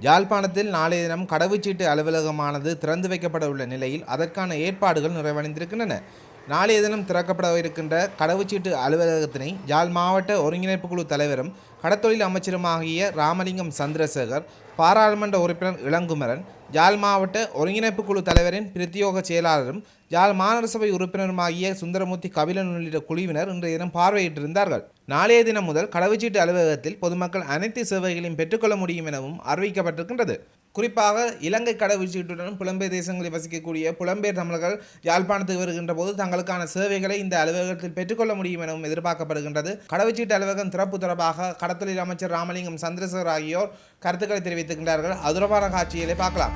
யாழ்ப்பாணத்தில் நாளைய தினம் கடவுச்சீட்டு அலுவலகமானது திறந்து வைக்கப்பட உள்ள நிலையில் அதற்கான ஏற்பாடுகள் நிறைவடைந்திருக்கின்றன. நாளைய தினம் திறக்கப்பட இருக்கின்ற கடவுச்சீட்டு அலுவலகத்தினை யாழ் மாவட்ட ஒருங்கிணைப்பு குழு தலைவரும் கடத்தொழில் அமைச்சருமாகிய ராமலிங்கம் சந்திரசேகர் பாராளுமன்ற உறுப்பினர் இளங்குமரன் ஜாழ் மாவட்ட ஒருங்கிணைப்பு குழு தலைவரின் பிரத்தியோக செயலாளரும் ஜால் மாநகரசபை உறுப்பினருமாகிய சுந்தரமூர்த்தி கபிலன் உள்ளிட்ட குழுவினர் இன்றைய தினம் பார்வையிட்டிருந்தார்கள். நாளைய தினம் முதல் கடவுச்சீட்டு அலுவலகத்தில் பொதுமக்கள் அனைத்து சேவைகளையும் பெற்றுக்கொள்ள முடியும் எனவும் அறிவிக்கப்பட்டிருக்கின்றது. குறிப்பாக இலங்கை கடவுச்சீட்டுடன் புலம்பெயர் தேசங்களில் வசிக்கக்கூடிய புலம்பெயர் தமிழர்கள் யாழ்ப்பாணத்துக்கு வருகின்ற போது தங்களுக்கான சேவைகளை இந்த அலுவலகத்தில் பெற்றுக்கொள்ள முடியும் எனவும் எதிர்பார்க்கப்படுகின்றது. கடவுச்சீட்டு அலுவலகம் திறப்பு தொடர்பாக கடத்தொழில் அமைச்சர் ராமலிங்கம் சந்திரசேகர் ஆகியோர் கருத்துக்களை தெரிவித்திருக்கின்றார்கள் அது தொடர்பான காட்சிகளை பார்க்கலாம்.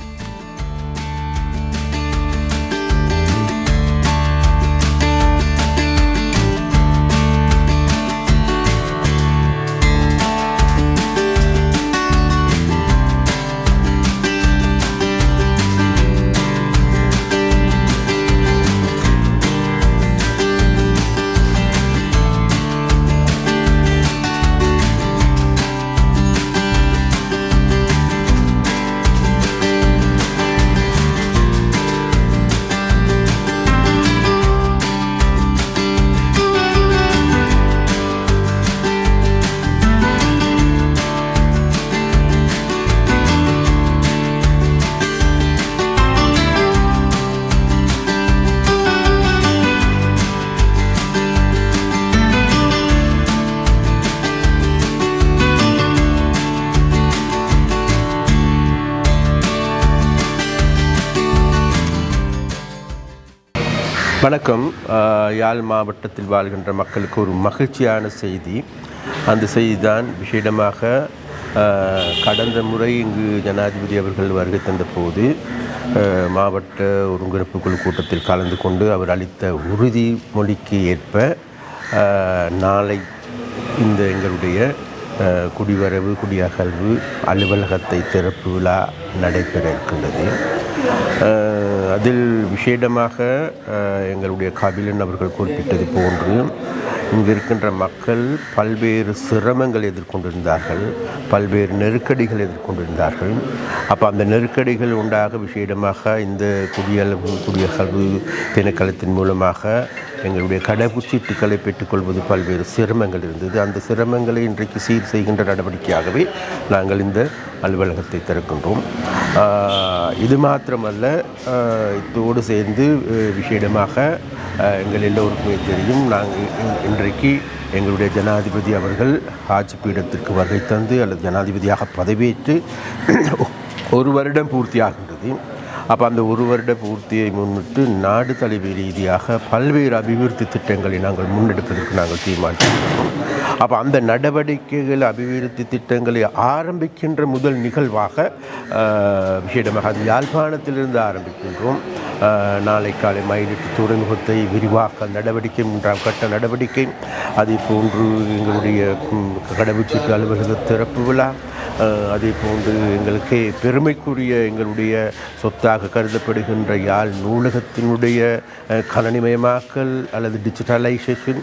வணக்கம். யாழ் மாவட்டத்தில் வாழ்கின்ற மக்களுக்கு ஒரு மகிழ்ச்சியான செய்தி. அந்த செய்தி தான் விசேடமாக கடந்த முறை இங்கு ஜனாதிபதி அவர்கள் வருகை தந்த போது மாவட்ட ஒருங்கிணைப்பு குழு கூட்டத்தில் கலந்து கொண்டு அவர் அளித்த உறுதிமொழிக்கு ஏற்ப நாளை இந்த எங்களுடைய குடிவரவு குடியகல்வு அலுவலகத்தை திறப்பு விழா நடைபெற இருக்கின்றது. அதில் விசேடமாக எங்களுடைய கபிலன் அவர்கள் குறிப்பிட்டது போன்று இங்கு இருக்கின்ற மக்கள் பல்வேறு சிரமங்கள் எதிர்கொண்டிருந்தார்கள் பல்வேறு நெருக்கடிகள் எதிர்கொண்டிருந்தார்கள். அப்போ அந்த நெருக்கடிகள் உண்டாக விசேடமாக இந்த குடியளவு குடியகல்வு திணைக்களத்தின் மூலமாக எங்களுடைய கடவுச்சீட்டுகளை பெற்றுக்கொள்வது பல்வேறு சிரமங்கள் இருந்தது. அந்த சிரமங்களை இன்றைக்கு சீர் செய்கின்ற நடவடிக்கையாகவே நாங்கள் இந்த அலுவலகத்தை திறக்கின்றோம். இது மாத்திரமல்ல இதோடு சேர்ந்து விஷேடமாக எங்கள் எல்லோருக்குமே தெரியும் நாங்கள் இன்றைக்கு எங்களுடைய ஜனாதிபதி அவர்கள் ஆட்சி பீடத்திற்கு வருகை தந்து அல்லது ஜனாதிபதியாக பதவியேற்று ஒரு வருடம் பூர்த்தியாகின்றது அப்போ அந்த ஒரு வருட பூர்த்தியை முன்னிட்டு நாடு தலைவி ரீதியாக பல்வேறு அபிவிருத்தி திட்டங்களை நாங்கள் முன்னெடுப்பதற்கு நாங்கள் தீர்மானித்திருக்கிறோம் அப்போ அந்த நடவடிக்கைகள் அபிவிருத்தி திட்டங்களை ஆரம்பிக்கின்ற முதல் நிகழ்வாக விஷயமாக அது யாழ்ப்பாணத்திலிருந்து ஆரம்பிக்கின்றோம். நாளை காலை மயிலிட்டு துறைமுகத்தை விரிவாக்க நடவடிக்கை மூன்றாம் கட்ட நடவடிக்கை. அதே போன்று எங்களுடைய கடவுச்சீட்டு அலுவலக திறப்பு விழா அதே போன்று எங்களுக்கு பெருமைக்குரிய எங்களுடைய சொத்தாக கருதப்படுகின்ற யாழ் நூலகத்தினுடைய கணனிமயமாக்கல் அல்லது டிஜிட்டலைசேஷன்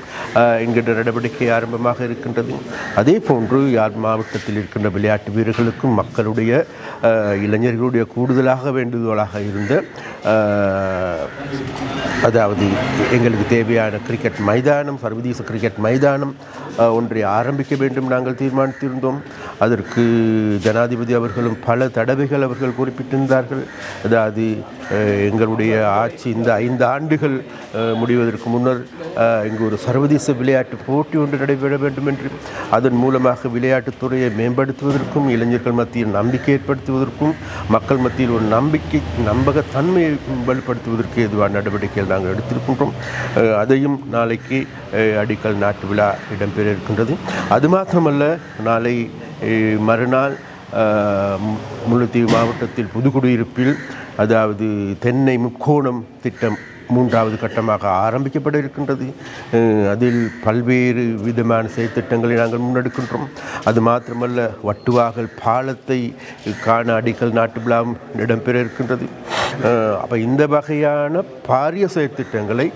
என்கின்ற நடவடிக்கை ஆரம்பமாக இருக்கின்றது. அதே போன்று யாழ் மாவட்டத்தில் இருக்கின்ற விளையாட்டு வீரர்களுக்கும் மக்களுடைய இளைஞர்களுடைய கூடுதலாக வேண்டுகோளாக இருந்த அதாவது எங்களுக்கு தேவையான கிரிக்கெட் மைதானம் சர்வதேச கிரிக்கெட் மைதானம் ஒன்றை ஆரம்பிக்க வேண்டும் நாங்கள் தீர்மானித்திருந்தோம். அதற்கு ஜனாதிபதி அவர்களும் பல தடவைகள் அவர்கள் குறிப்பிட்டிருந்தார்கள். அதாவது எங்களுடைய ஆட்சி இந்த ஐந்து ஆண்டுகள் முடிவதற்கு முன்னர் இங்கு ஒரு சர்வதேச விளையாட்டு போட்டி ஒன்று நடைபெற வேண்டும் என்று அதன் மூலமாக விளையாட்டுத்துறையை மேம்படுத்துவதற்கும் இளைஞர்கள் மத்தியில் நம்பிக்கை ஏற்படுத்துவதற்கும் மக்கள் மத்தியில் ஒரு நம்பிக்கை நம்பகத்தன்மையை வலுப்படுத்துவதற்கு எதுவான நடவடிக்கைகள் நாங்கள் எடுத்திருக்கின்றோம். அதையும் நாளைக்கு அடிக்கல் நாட்டு விழா இடம்பெற இருக்கின்றது. அது மாத்திரமல்ல நாளை மறுநாள் முல்லைத்தீவு மாவட்டத்தில் புதுக்குடியிருப்பில் அதாவது தென்னை முக்கோணம் திட்டம் மூன்றாவது கட்டமாக ஆரம்பிக்கப்பட இருக்கின்றது. அதில் பல்வேறு விதமான செயற்திட்டங்களை நாங்கள் முன்னெடுக்கின்றோம். அது மாத்திரமல்ல வட்டுவாகல் பாலத்தை காண அடிக்கல் நாட்டு விழாவும் இடம்பெற இருக்கின்றது. அப்போ இந்த வகையான பாரிய செயற்திட்டங்களை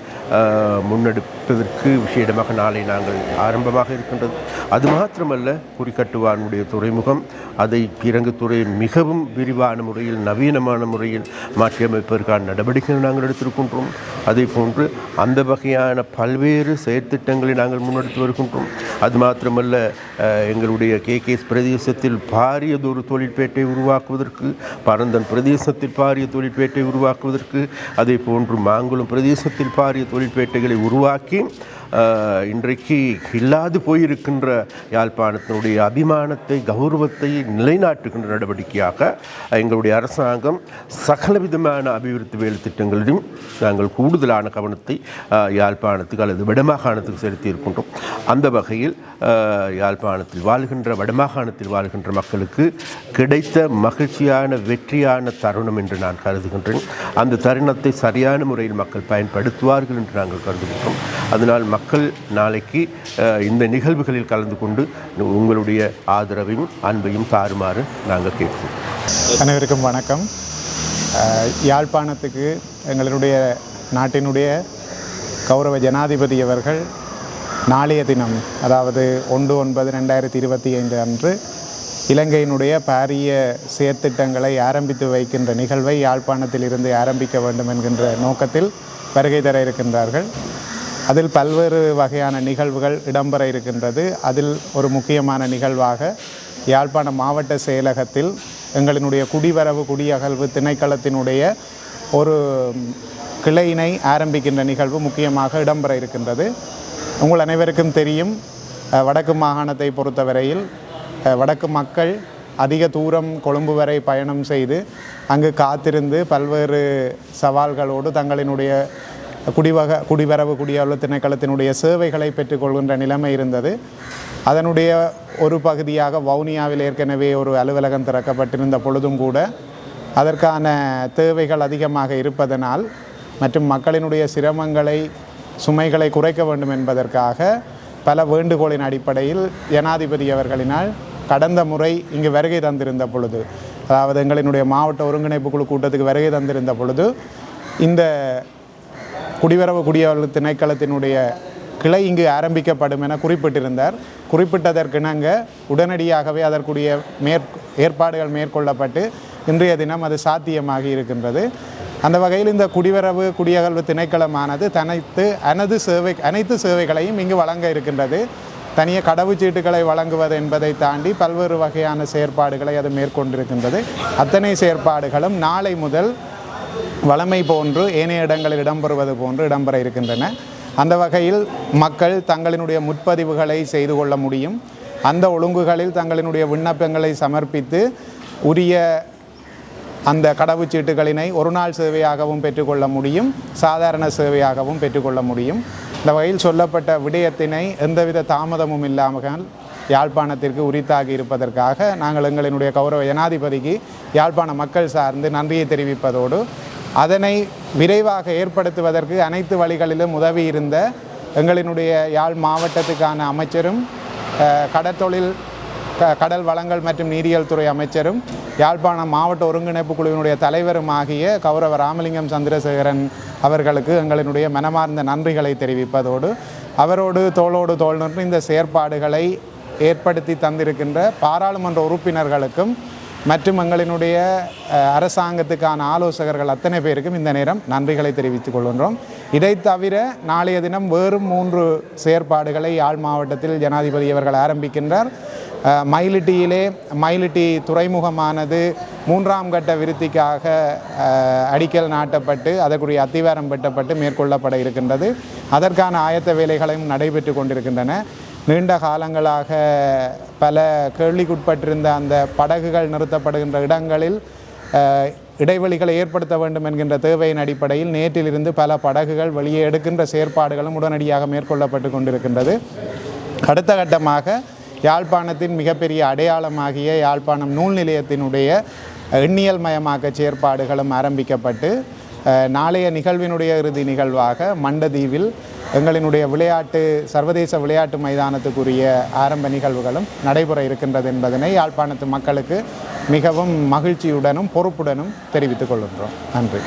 முன்னெடுப்பதற்கு விஷயமாக நாளை நாங்கள் ஆரம்பமாக இருக்கின்றது. அது மாத்திரமல்ல குறிக்கட்டுவானுடைய துறைமுகம் அதை பிறங்குத்துறை மிகவும் விரிவான முறையில் நவீனமான முறையில் மாற்றியமைப்பதற்கான நடவடிக்கைகள் நாங்கள் எடுத்திருக்கின்றோம். அதே போன்று அந்த வகையான பல்வேறு செயற்திட்டங்களை நாங்கள் முன்னெடுத்து வருகின்றோம். அது மாத்திரமல்ல எங்களுடைய எங்களுடைய கேகேஎஸ் பிரதேசத்தில் பாரியதொரு தொழிற்பேட்டை உருவாக்குவதற்கு பரந்தன் பிரதேசத்தில் பாரிய தொழிற்பேட்டை உருவாக்குவதற்கு அதே போன்று மாங்குளம் பிரதேசத்தில் பாரிய தொழிற்பேட்டைகளை உருவாக்கி இன்றைக்கு இல்லாது போயிருக்கின்ற யாழ்ப்பாணத்தினுடைய அபிமானத்தை கௌரவத்தை நிலைநாட்டுகின்ற நடவடிக்கையாக எங்களுடைய அரசாங்கம் சகலவிதமான அபிவிருத்தி வேலை திட்டங்களிலும் நாங்கள் கூடுதலான கவனத்தை யாழ்ப்பாணத்துக்கு அல்லது வடமாகாணத்துக்கு செலுத்தியிருக்கின்றோம். அந்த வகையில் யாழ்ப்பாணத்தில் வாழ்கின்ற வடமாகாணத்தில் வாழ்கின்ற மக்களுக்கு கிடைத்த மகிழ்ச்சியான வெற்றியான தருணம் என்று நான் கருதுகின்றேன். அந்த தருணத்தை சரியான முறையில் மக்கள் பயன்படுத்துவார்கள் என்று நாங்கள் கருதுகின்றோம். அதனால் மக்கள் நாளைக்கு இந்த நிகழ்வுகளில் கலந்து கொண்டு உங்களுடைய ஆதரவையும் அன்பையும் தாருமாறு நாங்கள் கேட்போம். அனைவருக்கும் வணக்கம். யாழ்ப்பாணத்துக்கு எங்களுடைய நாட்டினுடைய கௌரவ ஜனாதிபதி அவர்கள் நாளைய தினம் அதாவது ஒன்று ஒன்பது ரெண்டாயிரத்தி இருபத்தி ஐந்து அன்று இலங்கையினுடைய பாரிய செயற்திட்டங்களை ஆரம்பித்து வைக்கின்ற நிகழ்வை யாழ்ப்பாணத்தில் இருந்து ஆரம்பிக்க வேண்டும் என்கின்ற நோக்கத்தில் வருகை தர இருக்கின்றார்கள். அதில் பல்வேறு வகையான நிகழ்வுகள் இடம்பெற இருக்கின்றது. அதில் ஒரு முக்கியமான நிகழ்வாக யாழ்ப்பாண மாவட்ட செயலகத்தில் எங்களினுடைய குடிவரவு குடியகழ்வு திணைக்களத்தினுடைய ஒரு கிளையினை ஆரம்பிக்கின்ற நிகழ்வு முக்கியமாக இடம்பெற இருக்கின்றது. உங்கள் அனைவருக்கும் தெரியும் வடக்கு மாகாணத்தை பொறுத்தவரையில் வடக்கு மக்கள் அதிக தூரம் கொழும்பு வரை பயணம் செய்து அங்கு காத்திருந்து பல்வேறு சவால்களோடு தங்களினுடைய குடிவக குடிவரவு குடியவள திணைக்களத்தினுடைய சேவைகளை பெற்றுக்கொள்கின்ற நிலைமை இருந்தது. அதனுடைய ஒரு பகுதியாக வவுனியாவில் ஏற்கனவே ஒரு அலுவலகம் திறக்கப்பட்டிருந்த பொழுதும் கூட அதற்கான தேவைகள் அதிகமாக இருப்பதனால் மற்றும் மக்களினுடைய சிரமங்களை சுமைகளை குறைக்க வேண்டும் என்பதற்காக பல வேண்டுகோளின் அடிப்படையில் ஜனாதிபதி அவர்களினால் கடந்த முறை இங்கு வருகை தந்திருந்த பொழுது அதாவது எங்களினுடைய மாவட்ட ஒருங்கிணைப்பு குழு கூட்டத்துக்கு வருகை தந்திருந்த பொழுது இந்த குடிவரவு குடியவர்கள் திணைக்களத்தினுடைய கிளை இங்கு ஆரம்பிக்கப்படும் என குறிப்பிட்டிருந்தார். குறிப்பிட்டதற்கிணங்க உடனடியாகவே அதற்குரிய மேற் ஏற்பாடுகள் மேற்கொள்ளப்பட்டு இன்றைய தினம் அது சாத்தியமாகி இருக்கின்றது. அந்த வகையில் இந்த குடிவரவு குடியகல்வு திணைக்களமானது தனித்து அனது சேவை அனைத்து சேவைகளையும் இங்கு வழங்க இருக்கின்றது. தனிய கடவுச்சீட்டுகளை வழங்குவது என்பதை தாண்டி பல்வேறு வகையான செயற்பாடுகளை அது மேற்கொண்டிருக்கின்றது. அத்தனை செயற்பாடுகளும் நாளை முதல் வளமை போன்று ஏனைய இடங்களில் இடம்பெறுவது போன்று இடம்பெற இருக்கின்றன. அந்த வகையில் மக்கள் தங்களினுடைய முற்பதிவுகளை செய்து கொள்ள முடியும். அந்த ஒழுங்குகளில் தங்களினுடைய விண்ணப்பங்களை சமர்ப்பித்து உரிய அந்த கடவுச்சீட்டுகளினை ஒரு நாள் சேவையாகவும் பெற்றுக்கொள்ள முடியும். சாதாரண சேவையாகவும் பெற்றுக்கொள்ள முடியும். இந்த வகையில் சொல்லப்பட்ட விடயத்தினை எந்தவித தாமதமும் இல்லாமல் யாழ்ப்பாணத்திற்கு உரித்தாகி இருப்பதற்காக நாங்கள் எங்களினுடைய கௌரவ ஜனாதிபதிக்கு யாழ்ப்பாண மக்கள் சார்ந்து நன்றியை தெரிவிப்பதோடு அதனை விரைவாக ஏற்படுத்துவதற்கு அனைத்து வழிகளிலும் உதவி இருந்த எங்களினுடைய யாழ் மாவட்டத்துக்கான அமைச்சரும் கடற்தொழில் க- கடல் வளங்கள் மற்றும் நீரியல் துறை அமைச்சரும் யாழ்ப்பாணம் மாவட்ட ஒருங்கிணைப்பு குழுவினுடைய தலைவரும் ஆகிய கௌரவ ராமலிங்கம் சந்திரசேகரன் அவர்களுக்கு எங்களினுடைய மனமார்ந்த நன்றிகளை தெரிவிப்பதோடு அவரோடு தோளோடு தோல் நின்று இந்த செயற்பாடுகளை ஏற்படுத்தி தந்திருக்கின்ற பாராளுமன்ற உறுப்பினர்களுக்கும் மற்றும் எங்களினுடைய அரசாங்கத்துக்கான ஆலோசகர்கள் அத்தனை பேருக்கும் இந்த நேரம் நன்றிகளை தெரிவித்துக் கொள்கின்றோம். இதை தவிர நாளைய தினம் வேறும் மூன்று செயற்பாடுகளை யாழ் மாவட்டத்தில் ஜனாதிபதி அவர்கள் ஆரம்பிக்கின்றார். மயிலிட்டியிலே மயிலிட்டி துறைமுகமானது மூன்றாம் கட்ட விருத்திக்காக அடிக்கல் நாட்டப்பட்டு அதற்குரிய அத்திவாரம் வெட்டப்பட்டு மேற்கொள்ளப்பட இருக்கின்றது. அதற்கான ஆயத்த வேலைகளும் நடைபெற்று கொண்டிருக்கின்றன. நீண்ட காலங்களாக பல கேள்விக்குட்பட்டிருந்த அந்த படகுகள் நிறுத்தப்படுகின்ற இடங்களில் இடைவெளிகளை ஏற்படுத்த வேண்டும் என்கின்ற தேவையின் அடிப்படையில் நேற்றிலிருந்து பல படகுகள் வெளியே எடுக்கின்ற செயற்பாடுகளும் உடனடியாக மேற்கொள்ளப்பட்டு கொண்டிருக்கின்றது. அடுத்த கட்டமாக யாழ்ப்பாணத்தின் மிகப்பெரிய அடையாளமாகிய யாழ்ப்பாணம் நூல் நிலையத்தினுடைய எண்ணியல் மயமாக்க செயற்பாடுகளும் ஆரம்பிக்கப்பட்டு நாளைய நிகழ்வினுடைய இறுதி நிகழ்வாக மண்டதீவில் எங்களினுடைய விளையாட்டு சர்வதேச விளையாட்டு மைதானத்துக்குரிய ஆரம்ப நிகழ்வுகளும் நடைபெற இருக்கின்றது என்பதனை யாழ்ப்பாணத்து மக்களுக்கு மிகவும் மகிழ்ச்சியுடனும் பொறுப்புடனும் தெரிவித்துக் கொள்கின்றோம். நன்றி.